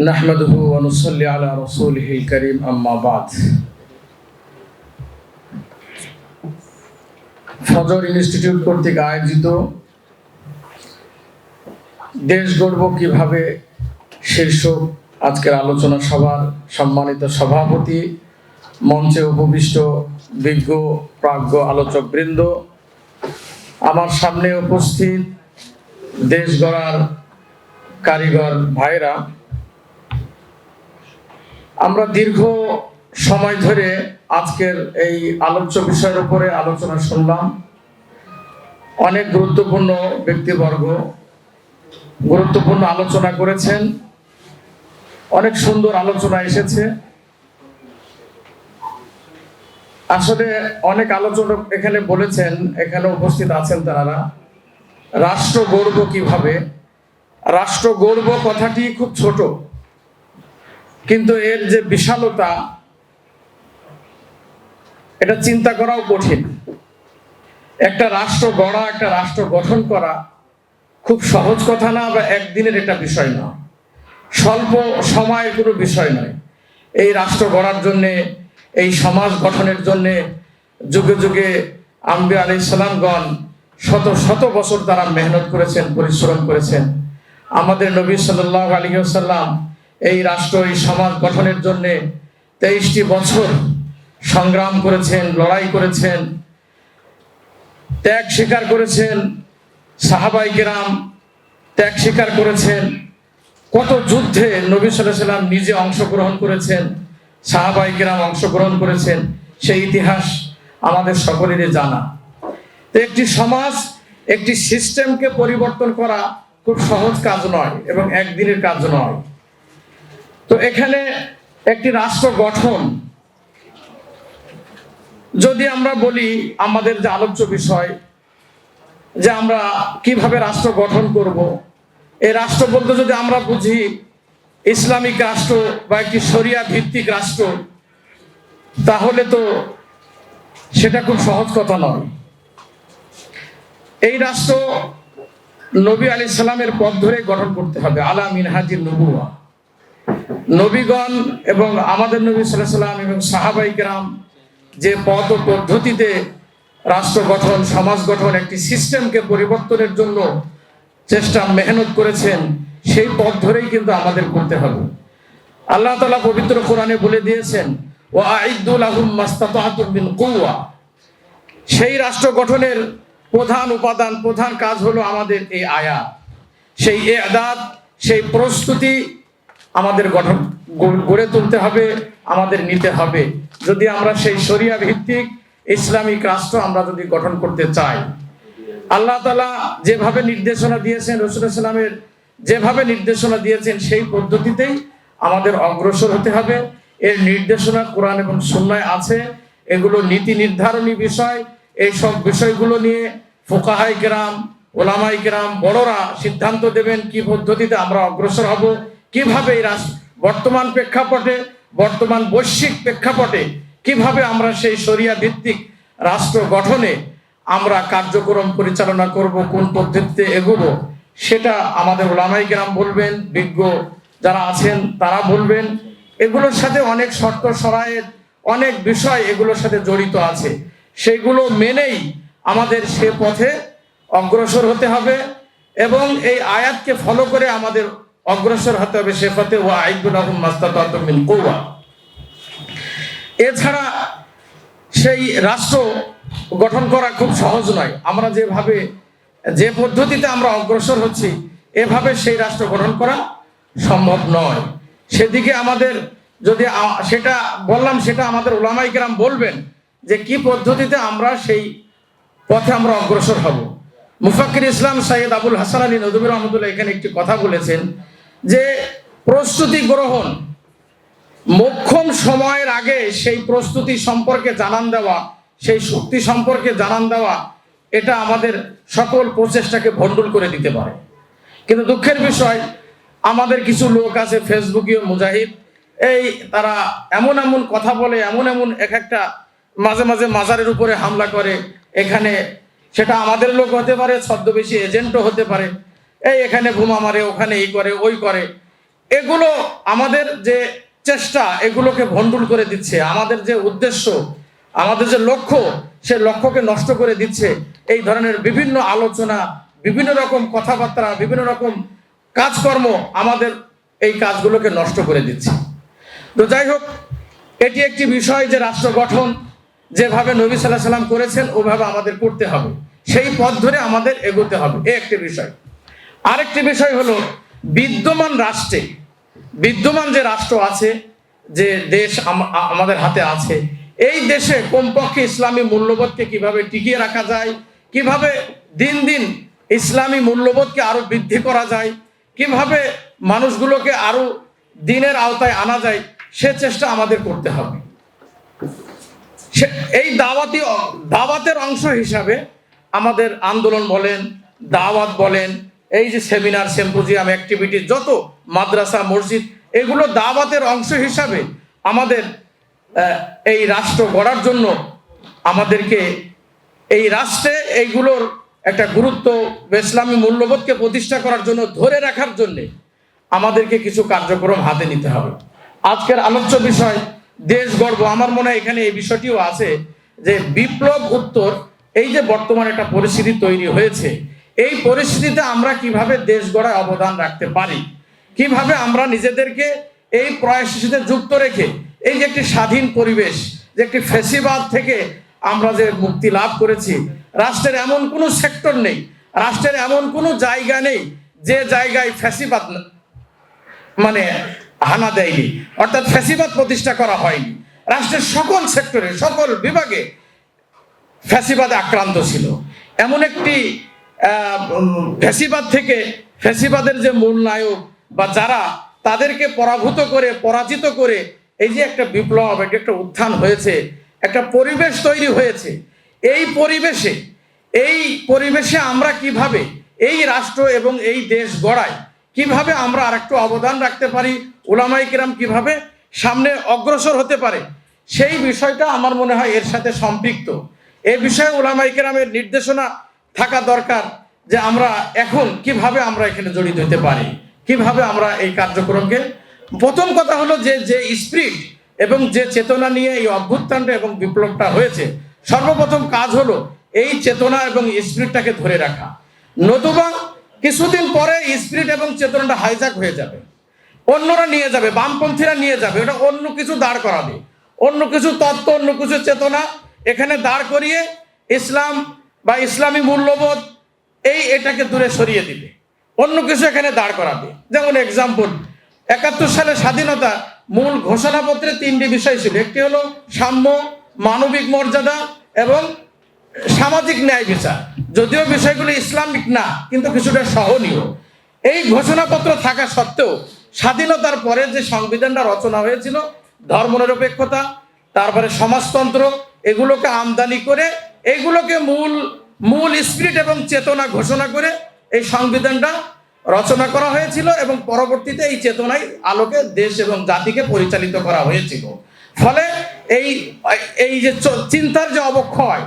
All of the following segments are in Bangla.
نحمده ونصلي على رسوله الكريم أما بعد ফজর ইনস্টিটিউট কর্তৃক আয়োজিত দেশ গড়ব কিভাবে শীর্ষক আজকের আলোচনা সভার সম্মানিত সভাপতি মঞ্চে উপবিষ্ট বিজ্ঞ প্রাজ্ঞ আলোচক বৃন্দ আমার সামনে উপস্থিত দেশ গড়ার কারিগর ভাইরা আমরা দীর্ঘ সময় ধরে আজকের এই আলোচ্য বিষয়ের উপরে আলোচনা শুনলাম। অনেক গুরুত্বপূর্ণ ব্যক্তিবর্গ গুরুত্বপূর্ণ আলোচনা করেছেন। অনেক সুন্দর আলোচনা এসেছে। আসলে অনেক আলোচনা এখানে বলেছেন, এখানে উপস্থিত আছেন তারা, রাষ্ট্র গড়ব কীভাবে? রাষ্ট্র গড়ব কথাটি খুব ছোট। কিন্তু এর যে বিশালতা, এটা চিন্তা করাও কঠিন। একটা রাষ্ট্র গড়া, একটা রাষ্ট্র গঠন করা খুব সহজ কথা না বা একদিনের এটা বিষয় না। স্বল্প সময়ের কোনো বিষয় নয়। এই রাষ্ট্র গড়ার জন্যে, এই সমাজ গঠনের জন্যে যুগে যুগে আম্বি আলি সালামগণ শত শত বছর তারা মেহনত করেছেন, পরিশ্রম করেছেন। আমাদের নবী সাল্লাহ আলী সাল্লাম এই রাষ্ট্র এই সমাজ গঠনের জন্য তেইশটি বছর সংগ্রাম করেছেন, লড়াই করেছেন, ত্যাগ স্বীকার করেছেন, সাহাবাই কেরাম ত্যাগ স্বীকার করেছেন, কত যুদ্ধে নবী সাল্লাম নিজে অংশগ্রহণ করেছেন, সাহাবাই কেরাম অংশগ্রহণ করেছেন, সেই ইতিহাস আমাদের সকলেরই জানা। তো একটি সমাজ, একটি সিস্টেমকে পরিবর্তন করা খুব সহজ কাজ নয় এবং একদিনের কাজ নয়। তো এখানে একটি রাষ্ট্র গঠন। যদি আমরা বলি আমাদের যে আলোচ্য বিষয়, যে আমরা কীভাবে রাষ্ট্র গঠন করব এই রাষ্ট্র বলতে যদি আমরা বুঝি, ইসলামিক রাষ্ট্র বা একটি শরিয়া ভিত্তিক রাষ্ট্র, তাহলে তো সেটা খুব সহজ কথা নয়। এই রাষ্ট্র নবী আলি সাল্লামের পথ ধরে গঠন করতে হবে, আলা মিনহাজির নবুয়া নবীগণ এবং আমাদের নবী সাল্লাম এবং সাহাবাই কেরাম যে পথ ও পদ্ধতিতে রাষ্ট্র গঠন, সমাজ গঠন একটি সিস্টেমকে পরিবর্তনের জন্য চেষ্টা, মেহনত করেছেন, সেই পথ ধরেই কিন্তু আমাদের করতে হবে। আল্লাহ তালা পবিত্র কোরআনে বলে দিয়েছেন ও আইদুল আহম মাস্তাতুবিন কৌয়া সেই রাষ্ট্র গঠনের প্রধান উপাদান, প্রধান কাজ হলো আমাদের এই আয়াত। সেই এদাত, সেই প্রস্তুতি আমাদের গঠন গড়ে তুলতে হবে, আমাদের নিতে হবে। যদি আমরা সেই শরিয়া ভিত্তিক ইসলামিক রাষ্ট্র আমরা যদি গঠন করতে চাই, আল্লাহ তালা যেভাবে নির্দেশনা দিয়েছেন, রসুল ইসলামের যেভাবে নির্দেশনা দিয়েছেন, সেই পদ্ধতিতেই আমাদের অগ্রসর হতে হবে। এর নির্দেশনা কোরআন এবং সুন্নায় আছে। এগুলো নীতি নির্ধারণী বিষয়। এই সব বিষয়গুলো নিয়ে ফোকাহাই গ্রাম ওলামাই গ্রাম বড়রা সিদ্ধান্ত দেবেন কি পদ্ধতিতে আমরা অগ্রসর হব। কীভাবে এই বর্তমান প্রেক্ষাপটে, বর্তমান বৈশ্বিক প্রেক্ষাপটে কীভাবে আমরা সেই শরিয়া ভিত্তিক রাষ্ট্র গঠনে আমরা কার্যক্রম পরিচালনা করব, কোন পদ্ধতিতে এগোবো, সেটা আমাদের ওলামাই গ্রাম বলবেন, বিজ্ঞ যারা আছেন তারা বলবেন। এগুলোর সাথে অনেক শর্ত সরায়ের অনেক বিষয় এগুলোর সাথে জড়িত আছে। সেগুলো মেনেই আমাদের সে পথে অগ্রসর হতে হবে এবং এই আয়াতকে ফলো করে আমাদের অগ্রসর হতে হবে সে পথে ও আইদুল আহম মাস্তামিন কৌয়া এছাড়া সেই রাষ্ট্র গঠন করা খুব সহজ নয়। আমরা যেভাবে, যে পদ্ধতিতে আমরা অগ্রসর হচ্ছি, এভাবে সেই রাষ্ট্র গঠন করা সম্ভব নয়। সেদিকে আমাদের যদি সেটা বললাম, সেটা আমাদের ওলামাই গ্রাম বলবেন যে কি পদ্ধতিতে আমরা সেই পথে আমরা অগ্রসর হব। মুফাকির ইসলাম সাইদ আবুল হাসান আলী নদুবুর রহমতুল্লাহ এখানে একটি কথা বলেছেন যে প্রস্তুতি গ্রহণ, মোক্ষম সময়ের আগে সেই প্রস্তুতি সম্পর্কে জানান দেওয়া, সেই শক্তি সম্পর্কে জানান দেওয়া, এটা আমাদের সকল প্রচেষ্টাকে ভণ্ডুল করে দিতে পারে। কিন্তু দুঃখের বিষয়, আমাদের কিছু লোক আছে ফেসবুকীয় মুজাহিদ, এই তারা এমন এমন কথা বলে, এমন এমন এক একটা মাঝে মাঝে মাজারের উপরে হামলা করে, এখানে সেটা আমাদের লোক হতে পারে, ছদ্মবেশী এজেন্টও হতে পারে। এই এখানে বোমা মারে ওখানে এই করে, ওই করে। এগুলো আমাদের যে চেষ্টা, এগুলোকে ভণ্ডুল করে দিচ্ছে। আমাদের যে উদ্দেশ্য, আমাদের যে লক্ষ্য, সে লক্ষ্যকে নষ্ট করে দিচ্ছে। এই ধরনের বিভিন্ন আলোচনা, বিভিন্ন রকম কথাবার্তা, বিভিন্ন রকম কাজকর্ম আমাদের এই কাজগুলোকে নষ্ট করে দিচ্ছে। তো যাই হোক, এটি একটি বিষয় যে রাষ্ট্র গঠন যেভাবে নবী সাল্লাহ সাল্লাম করেছেন, ওভাবে আমাদের করতে হবে। সেই পথ ধরে আমাদের এগোতে হবে। এ একটি বিষয়। আরেকটি বিষয় হলো, বিদ্যমান রাষ্ট্রে, বিদ্যমান যে রাষ্ট্র আছে, যে দেশ আমাদের হাতে আছে, এই দেশে কমপক্ষে ইসলামী মূল্যবোধকে কীভাবে টিকিয়ে রাখা যায়, কীভাবে দিন দিন ইসলামী মূল্যবোধকে আরও বৃদ্ধি করা যায়, কীভাবে মানুষগুলোকে আরও দিনের আওতায় আনা যায়, সে চেষ্টা আমাদের করতে হবে। এই দাওয়াতি দাওয়াতের অংশ হিসাবে আমাদের আন্দোলন বলেন, দাওয়াত বলেন, এই যে সেমিনার, সেম্পোজিয়াম অ্যাক্টিভিটি যত মাদ্রাসা, মসজিদ, এগুলো দাওয়াতের অংশ হিসাবে আমাদের এই রাষ্ট্র গড়ার জন্য আমাদেরকে এই রাষ্ট্রে এইগুলোর একটা গুরুত্ব ইসলামী মূল্যবোধকে প্রতিষ্ঠা করার জন্য ধরে রাখার জন্যে আমাদেরকে কিছু কার্যক্রম হাতে নিতে হবে। আজকের আলোচ্য বিষয় দেশ গর্ব। আমার মনে হয় এখানে এই বিষয়টিও আছে যে বিপ্লব উত্তর এই যে বর্তমানে একটা পরিস্থিতি তৈরি হয়েছে, এই পরিস্থিতিতে আমরা কীভাবে দেশ গড়ায় অবদান রাখতে পারি? কীভাবে আমরা নিজেদেরকে এই প্রয়াসের সাথে যুক্ত রেখে এই যে একটি স্বাধীন পরিবেশ, যে একটি ফেসিবাদ থেকে আমরা যে মুক্তি লাভ করেছি, রাষ্ট্রের এমন কোনো সেক্টর নেই, রাষ্ট্রের এমন কোনো জায়গা নেই যে জায়গায় ফ্যাসিবাদ না- মানে হানা দেয়নি। অর্থাৎ ফ্যাসিবাদ প্রতিষ্ঠা করা হয়নি। রাষ্ট্রের সকল সেক্টরে, সকল বিভাগে ফ্যাসিবাদে আক্রান্ত ছিল। এমন একটি ফ্যাসিবাদ থেকে ফ্যাসিবাদের যে মূল নায়ক বা যারা, তাদেরকে পরাভূত করে, পরাজিত করে, এই যে একটা বিপ্লব, এটি একটা উত্থান হয়েছে, একটা পরিবেশ তৈরি হয়েছে। এই পরিবেশে এই পরিবেশে আমরা কীভাবে, এই রাষ্ট্র এবং এই দেশ গড়ায় কীভাবে আমরা আরেকটু অবদান রাখতে পারি? ওলামাই কিরাম কীভাবে সামনে অগ্রসর হতে পারে? সেই বিষয়টা আমার মনে হয় এর সাথে সম্পৃক্ত। এ বিষয়ে ওলামাই কেরামের নির্দেশনা থাকা দরকার যে আমরা এখন কীভাবে আমরা এখানে জড়িত হতে পারি? কীভাবে আমরা এই কার্যক্রমকে? প্রথম কথা হলো যে যে স্পিরিট এবং যে চেতনা নিয়ে এই অভ্যুত্থানটা এবং বিপ্লবটা হয়েছে, সর্বপ্রথম কাজ হলো এই চেতনা এবং স্পিরিটটাকে ধরে রাখা। নতুবা কিছুদিন পরে স্পিরিট এবং চেতনাটা হাইজাক হয়ে যাবে। অন্যরা নিয়ে যাবে, বামপন্থীরা নিয়ে যাবে ওটা অন্য কিছু দাঁড় করাবে। অন্য কিছু তত্ত্ব, অন্য কিছু চেতনা এখানে দাঁড় করিয়ে ইসলাম বা ইসলামী মূল্যবোধ এই এটাকে দূরে সরিয়ে দিবে। অন্য কিছু এখানে দাঁড় করাবে। যেমন এক্সাম্পল একাত্তর সালে স্বাধীনতা মূল ঘোষণাপত্রে তিনটি বিষয় ছিল। একটি হলো সাম্য, মানবিক মর্যাদা এবং সামাজিক ন্যায় বিচার। যদিও বিষয়গুলো ইসলামিক না, কিন্তু কিছুটা সহনীয়। এই ঘোষণাপত্র থাকা সত্ত্বেও স্বাধীনতার পরে যে সংবিধানটা রচনা হয়েছিল, ধর্মনিরপেক্ষতা, তারপরে সমাজতন্ত্র, এগুলোকে আমদানি করে, এগুলোকে মূল মূল স্পিরিট এবং চেতনা ঘোষণা করে এই সংবিধানটা রচনা করা হয়েছিল এবং পরবর্তীতে এই চেতনায় আলোকে দেশ এবং জাতিকে পরিচালিত করা হয়েছিল। ফলে এই এই যে চিন্তার যে অবক্ষয়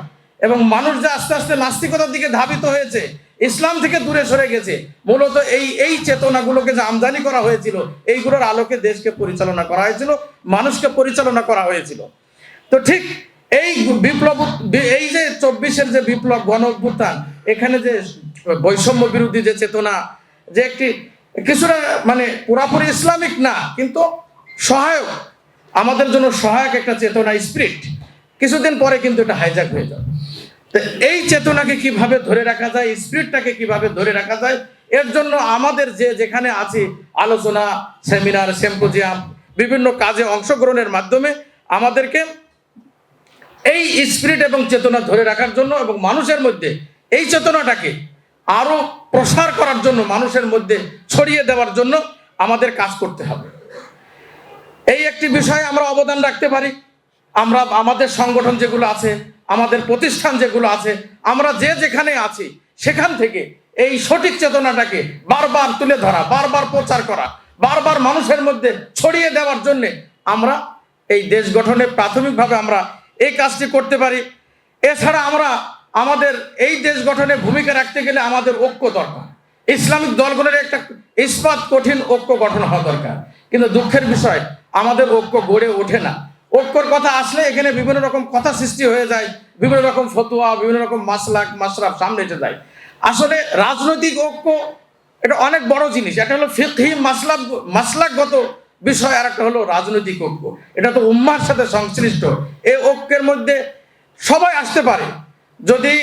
এবং মানুষ যে আস্তে আস্তে নাস্তিকতার দিকে ধাবিত হয়েছে, ইসলাম থেকে দূরে সরে গেছে, মূলত এই এই চেতনাগুলোকে যে আমদানি করা হয়েছিল, এইগুলোর আলোকে দেশকে পরিচালনা করা হয়েছিল, মানুষকে পরিচালনা করা হয়েছিল। তো ঠিক এই বিপ্লব, এই যে চব্বিশের যে বিপ্লব, গণ অভ্যুত্থান, এখানে যে বৈষম্য বিরোধী যে চেতনা, যে একটি কিছুটা মানে পুরাপুরি ইসলামিক না, কিন্তু সহায়ক, আমাদের জন্য সহায়ক একটা চেতনা, স্পিরিট, কিছুদিন পরে কিন্তু এটা হাইজাক হয়ে যাবে। এই চেতনাকে কীভাবে ধরে রাখা যায় স্পিরিটটাকে কীভাবে ধরে রাখা যায়, এর জন্য আমাদের যে যেখানে আছি, আলোচনা সেমিনার সেম্পোজিয়াম বিভিন্ন কাজে অংশগ্রহণের মাধ্যমে আমাদেরকে এই স্পিরিট এবং চেতনা ধরে রাখার জন্য এবং মানুষের মধ্যে এই চেতনাটাকে আরও প্রসার করার জন্য, মানুষের মধ্যে ছড়িয়ে দেওয়ার জন্য আমাদের কাজ করতে হবে। এই একটি বিষয়ে আমরা অবদান রাখতে পারি। আমরা, আমাদের সংগঠন যেগুলো আছে আমাদের প্রতিষ্ঠান যেগুলো আছে, আমরা যে যেখানে আছি, সেখান থেকে এই সঠিক চেতনাটাকে বারবার তুলে ধরা, বারবার প্রচার করা, বারবার মানুষের মধ্যে ছড়িয়ে দেওয়ার জন্যে আমরা এই দেশ গঠনে প্রাথমিকভাবে আমরা এই কাজটি করতে পারি। এছাড়া আমরা আমাদের এই দেশ গঠনে ভূমিকা রাখতে গেলে আমাদের ঐক্য দরকার। ইসলামিক দলগুলোর একটা ইস্পাত কঠিন ঐক্য গঠন হওয়া দরকার। কিন্তু দুঃখের বিষয়, আমাদের ঐক্য গড়ে ওঠে না। ঐক্যর কথা আসলে এখানে বিভিন্ন রকম কথা সৃষ্টি হয়ে যায়, বিভিন্ন রকম ফতুয়া, বিভিন্ন রকম মাসলাক মাসরাফ সামনে এসে যায়। আসলে রাজনৈতিক ঐক্য এটা অনেক বড় জিনিস। একটা হলো ফিকহি মাসলাক, মাসলাকগত বিষয় আর একটা হলো রাজনৈতিক ঐক্য। এটা তো উম্মার সাথে সংশ্লিষ্ট। এই ঐক্যের মধ্যে সবাই আসতে পারে। যদি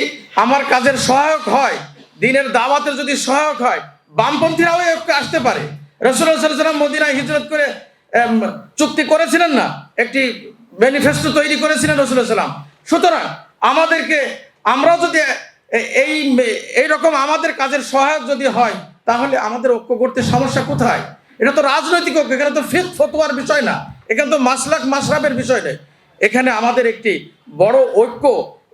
আমার কাজের সহায়ক হয়, দিনের দাওয়াতের যদি সহায়ক হয়, বামপন্থীরাও ঐক্যে আসতে পারে। রসুল্লাহাম মদিনায় হিজরত করে চুক্তি করেছিলেন না? একটি ম্যানিফেস্টো তৈরি করেছিলেন রসুল্লাহ সাল্লাম সুতরাং আমাদেরকে, আমরাও যদি এই এই রকম আমাদের কাজের সহায়ক যদি হয়, তাহলে আমাদের ঐক্য করতে সমস্যা কোথায়? এটা তো রাজনৈতিক ঐক্য, এখানে তো ফিক ফতোয়ার বিষয় না। এখানে তো মাসলাক, মাসরাবের বিষয় নেই। এখানে আমাদের একটি বড় ঐক্য,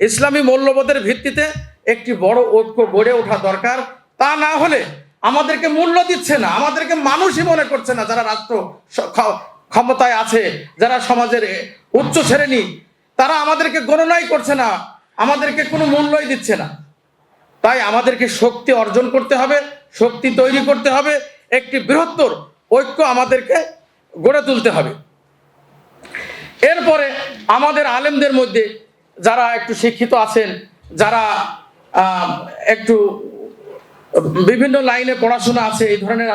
ইসলামী মূল্যবোধের ভিত্তিতে একটি বড় ঐক্য গড়ে ওঠা দরকার। তা না হলে আমাদেরকে মূল্য দিচ্ছে না, আমাদেরকে মানুষই মনে করছে না যারা রাষ্ট্র ক্ষমতায় আছে, যারা সমাজের উচ্চ শ্রেণি, তারা আমাদেরকে গণনাই করছে না, আমাদেরকে কোনো মূল্যই দিচ্ছে না। তাই আমাদেরকে শক্তি অর্জন করতে হবে, শক্তি তৈরি করতে হবে, একটি বৃহত্তর ঐক্য আমাদেরকে গড়ে তুলতে হবে। এরপরে আমাদের আলেমদের মধ্যে যারা একটু শিক্ষিত আছেন, যারা একটু বিভিন্ন লাইনে পড়াশোনা আছে, এই ধরনের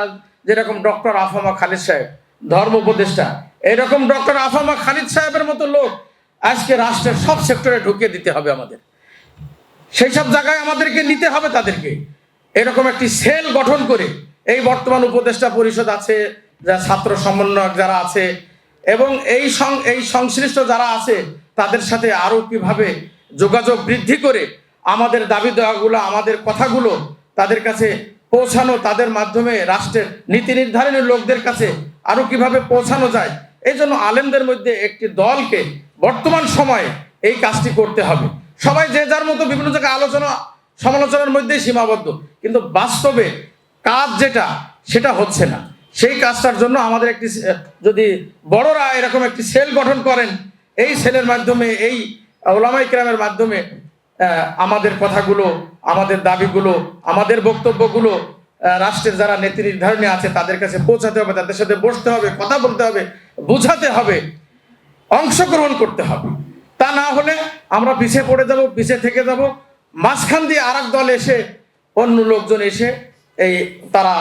যেরকম ডক্টর আফামা খালিদ সাহেব ধর্ম উপদেষ্টা। এরকম ডক্টর আফামা খালিদ সাহেবের মতো লোক আজকে রাষ্ট্রের সব সেক্টরে ঢুকিয়ে দিতে হবে আমাদের। সেই সব জায়গায় আমাদেরকে নিতে হবে তাদেরকে। এরকম একটি সেল গঠন করে এই বর্তমান উপদেষ্টা পরিষদ আছে, যা ছাত্র সমন্বয়ক যারা আছে, এবং এই সং এই সংশ্লিষ্ট যারা আছে, তাদের সাথে আরও কীভাবে যোগাযোগ বৃদ্ধি করে আমাদের দাবি দেওয়াগুলো, আমাদের কথাগুলো তাদের কাছে পৌঁছানো, তাদের মাধ্যমে রাষ্ট্রের নীতি নির্ধারণী লোকদের কাছে আরও কীভাবে পৌঁছানো যায়? এই জন্য আলেমদের মধ্যে একটি দলকে বর্তমান সময়ে এই কাজটি করতে হবে। সবাই যে যার মতো বিভিন্ন জায়গায় আলোচনা, সমালোচনার মধ্যেই সীমাবদ্ধ। কিন্তু বাস্তবে কাজ যেটা, সেটা হচ্ছে না। সেই কাজটার জন্য আমাদের একটি যদি বড়রা এরকম একটি সেল গঠন করেন, এই সেলের মাধ্যমে, এই ওলামাই ক্রামের মাধ্যমে আমাদের কথাগুলো, আমাদের দাবিগুলো, আমাদের বক্তব্যগুলো রাষ্ট্রের যারা নীতি নির্ধারণী আছে, তাদের কাছে পৌঁছাতে হবে, তাদের সাথে বসতে হবে, কথা বলতে হবে, বোঝাতে হবে, অংশগ্রহণ করতে হবে। তা না হলে আমরা পিছিয়ে পড়ে যাব পিছিয়ে থেকে যাব। মাঝখান দিয়ে আর দল এসে, অন্য লোকজন এসে এই তারা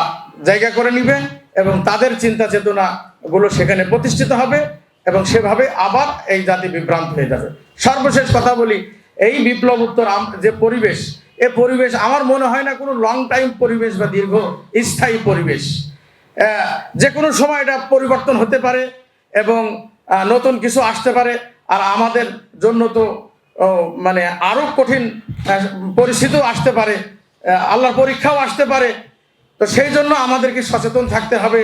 জায়গা করে নিবে এবং তাদের চিন্তা চেতনা গুলো সেখানে প্রতিষ্ঠিত হবে এবং সেভাবে আবার এই জাতি বিভ্রান্ত হয়ে যাবে। সর্বশেষ কথা বলি, এই বিপ্লব উত্তর যে পরিবেশ এ পরিবেশ, আমার মনে হয় না কোনো লং টাইম পরিবেশ বা দীর্ঘ স্থায়ী পরিবেশ। যে কোনো সময় এটা পরিবর্তন হতে পারে এবং নতুন কিছু আসতে পারে। আর আমাদের জন্য তো মানে আরও কঠিন পরিস্থিতিও আসতে পারে। আল্লাহর পরীক্ষাও আসতে পারে। তো সেই জন্য আমাদেরকে সচেতন থাকতে হবে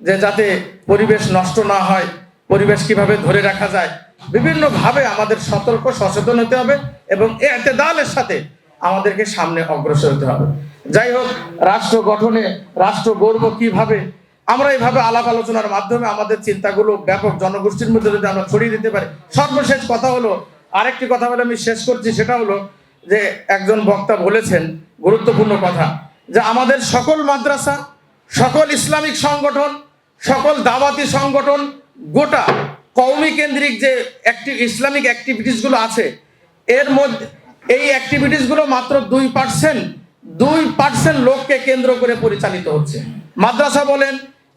যে যাতে পরিবেশ নষ্ট না হয়, পরিবেশ কীভাবে ধরে রাখা যায়। বিভিন্নভাবে আমাদের সতর্ক, সচেতন হতে হবে এবং এতেদালের সাথে আমাদেরকে সামনে অগ্রসর হতে হবে। যাই হোক, রাষ্ট্র গঠনে, রাষ্ট্র গর্ব কীভাবে, আমরা এইভাবে আলাপ আলোচনার মাধ্যমে আমাদের চিন্তাগুলো ব্যাপক জনগোষ্ঠীর মধ্যে যদি আমরা ছড়িয়ে দিতে পারি। সর্বশেষ কথা হলো, আরেকটি কথা বলে আমি শেষ করছি, সেটা হলো যে একজন বক্তা বলেছেন, গুরুত্বপূর্ণ কথা, যে আমাদের সকল মাদ্রাসা, সকল ইসলামিক সংগঠন, সকল দাওয়াতি সংগঠন, গোটা কওমি কেন্দ্রিক যে অ্যাক্টিভ ইসলামিক অ্যাক্টিভিটিসগুলো আছে, এর মধ্যে এই অ্যাক্টিভিটিসগুলো মাত্র দুই পার্সেন্ট দুই পার্সেন্ট লোককে কেন্দ্র করে পরিচালিত হচ্ছে। মাদ্রাসা বলেন,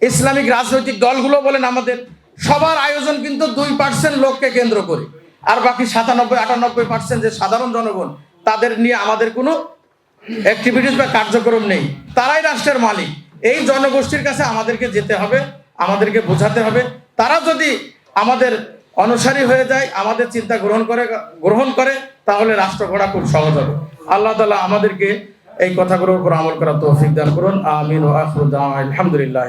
ইসলামিক রাজনৈতিক দলগুলো বলেন আমাদের, সবার আয়োজন কিন্তু দুই পার্সেন্ট লোককে কেন্দ্র করে। আর বাকি সাতানব্বই, আটানব্বই পার্সেন্ট যে সাধারণ জনগণ, তাদের নিয়ে আমাদের কোনো অ্যাক্টিভিটিস বা কার্যক্রম নেই। তারাই রাষ্ট্রের মালিক। এই জনগোষ্ঠীর কাছে আমাদেরকে যেতে হবে, আমাদেরকে বোঝাতে হবে। তারা যদি আমাদের অনুসারী হয়ে যায়, আমাদের চিন্তা গ্রহণ করে গ্রহণ করে, তাহলে রাষ্ট্র গড়া খুব সহজ হবে আল্লাহ তালা আমাদেরকে এই কথাগুলোর উপর আমল করা তৌফিক দান করুন আমিন আলহামদুলিল্লাহ।